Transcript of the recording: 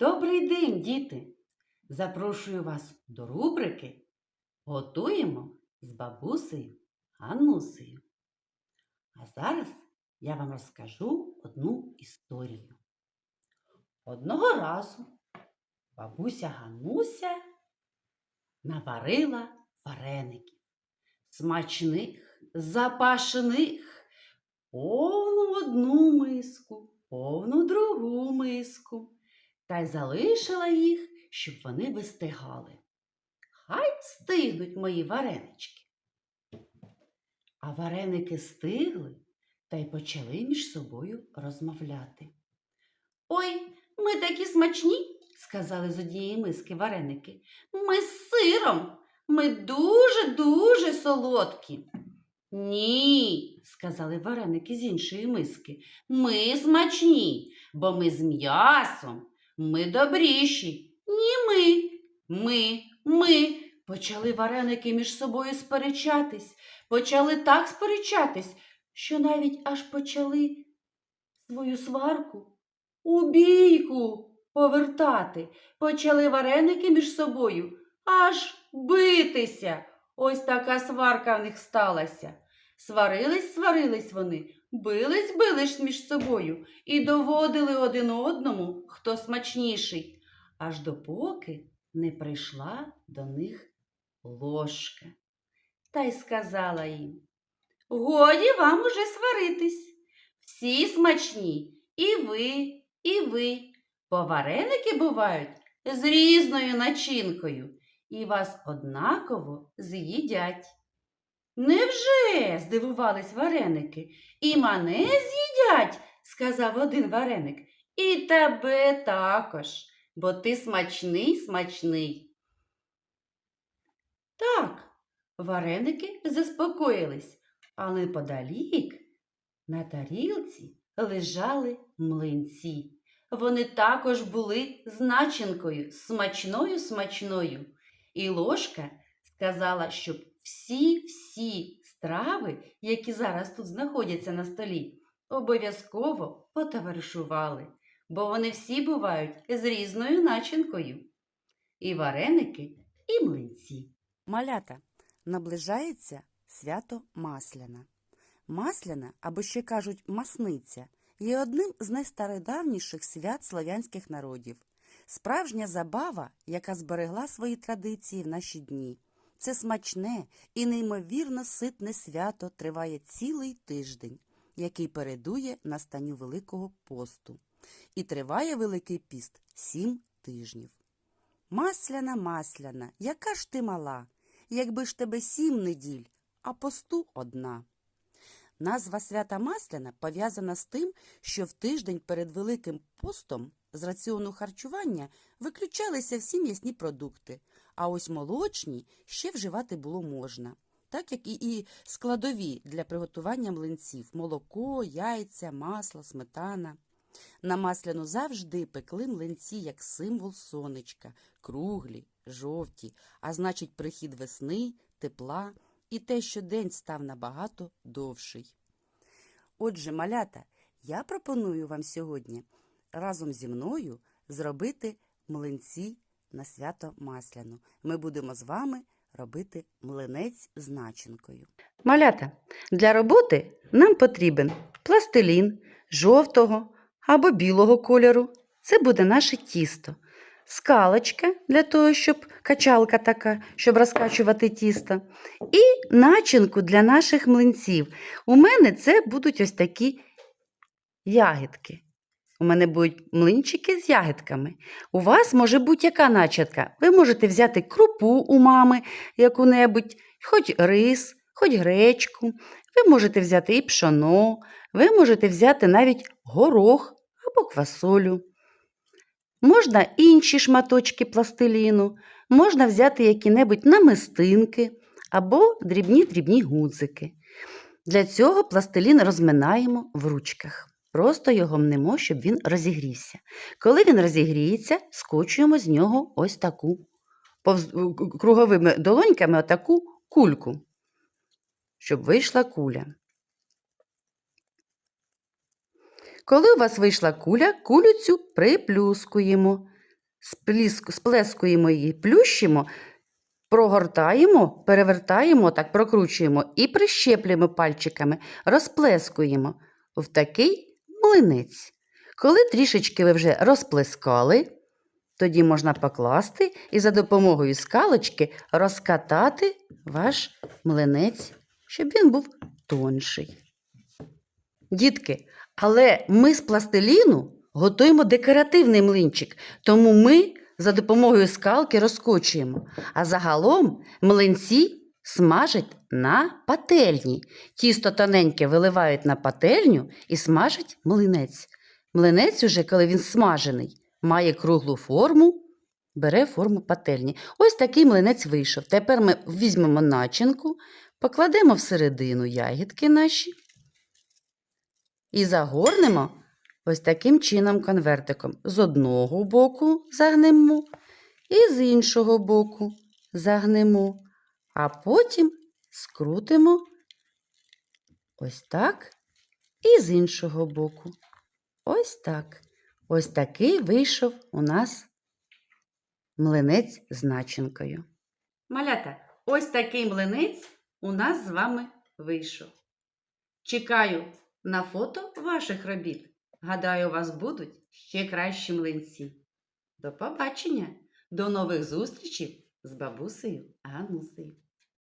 Добрий день, діти! Запрошую вас до рубрики Готуємо з бабусею Ганусею. А зараз я вам розкажу одну історію. Одного разу бабуся Гануся наварила вареників, смачних, запашених, повну одну миску, повну другу миску та й залишила їх, щоб вони вистигали. Хай стигнуть мої варенички. А вареники стигли та й почали між собою розмовляти. Ой, ми такі смачні, сказали з однієї миски вареники. Ми з сиром, ми дуже-дуже солодкі. Ні, сказали вареники з іншої миски. Ми смачні, бо ми з м'ясом. Ми добріші. Ні ми. Ми, ми. Почали вареники між собою сперечатись, почали так сперечатись, що навіть аж почали свою сварку у бійку повертати. Почали вареники між собою аж битися. Ось така сварка в них сталася. Сварились, сварились вони, бились, бились між собою і доводили один одному, хто смачніший, аж допоки не прийшла до них ложка. Та й сказала їм Годі вам уже сваритись. Всі смачні, і ви, і ви. Бо вареники бувають з різною начинкою, і вас однаково з'їдять. Невже? здивувались вареники. І мене з'їдять, сказав один вареник. І тебе також, бо ти смачний, смачний. Так, вареники заспокоїлись, але подалік на тарілці лежали млинці. Вони також були з начинкою, смачною смачною. І ложка сказала, щоб всі-всі страви, які зараз тут знаходяться на столі, обов'язково потоваришували, бо вони всі бувають з різною начинкою. І вареники, і млинці. Малята, наближається свято Масляна. Масляна, або ще кажуть масниця, є одним з найстародавніших свят слов'янських народів. Справжня забава, яка зберегла свої традиції в наші дні. Це смачне і неймовірно ситне свято триває цілий тиждень, який передує настанню Великого посту. І триває Великий піст сім тижнів. Масляна, масляна, яка ж ти мала, якби ж тебе сім неділь, а посту одна. Назва свята Масляна пов'язана з тим, що в тиждень перед Великим постом з раціону харчування виключалися всі м'ясні продукти, а ось молочні ще вживати було можна, так як і, складові для приготування млинців молоко, яйця, масло, сметана. На масляну завжди пекли млинці як символ сонечка, круглі, жовті, а значить, прихід весни, тепла і те, що день став набагато довший. Отже, малята, я пропоную вам сьогодні разом зі мною зробити млинці на свято Масляну. Ми будемо з вами робити млинець з начинкою. Малята, для роботи нам потрібен пластилін жовтого або білого кольору. Це буде наше тісто. Скалочка для того, щоб качалка така, щоб розкачувати тісто. І начинку для наших млинців. У мене це будуть ось такі ягідки. У мене будуть млинчики з ягідками. У вас може бути яка начинка. Ви можете взяти крупу у мами яку-небудь, хоч рис, хоч гречку. Ви можете взяти і пшоно, ви можете взяти навіть горох або квасолю. Можна інші шматочки пластиліну, можна взяти які-небудь намистинки або дрібні-дрібні гудзики. Для цього пластилін розминаємо в ручках. Просто його мнемо, щоб він розігрівся. Коли він розігріється, скочуємо з нього ось таку повз- круговими долоньками отаку кульку, щоб вийшла куля. Коли у вас вийшла куля, кулю цю приплюскуємо сплескуємо її, плющимо, прогортаємо, перевертаємо, так прокручуємо і прищеплюємо пальчиками, розплескуємо в такий млинець. Коли трішечки ви вже розплескали, тоді можна покласти і за допомогою скалочки розкатати ваш млинець, щоб він був тонший. Дітки, але ми з пластиліну готуємо декоративний млинчик, тому ми за допомогою скалки розкочуємо. А загалом млинці смажать на пательні. Тісто тоненьке виливають на пательню і смажать млинець. Млинець, уже, коли він смажений, має круглу форму, бере форму пательні. Ось такий млинець вийшов. Тепер ми візьмемо начинку, покладемо всередину ягідки наші і загорнемо ось таким чином конвертиком. З одного боку загнемо і з іншого боку загнемо, а потім скрутимо ось так і з іншого боку. Ось так. Ось такий вийшов у нас млинець з начинкою. Малята, ось такий млинець у нас з вами вийшов. Чекаю на фото ваших робіт. Гадаю, у вас будуть ще кращі млинці. До побачення! До нових зустрічей з бабусею Ганусею.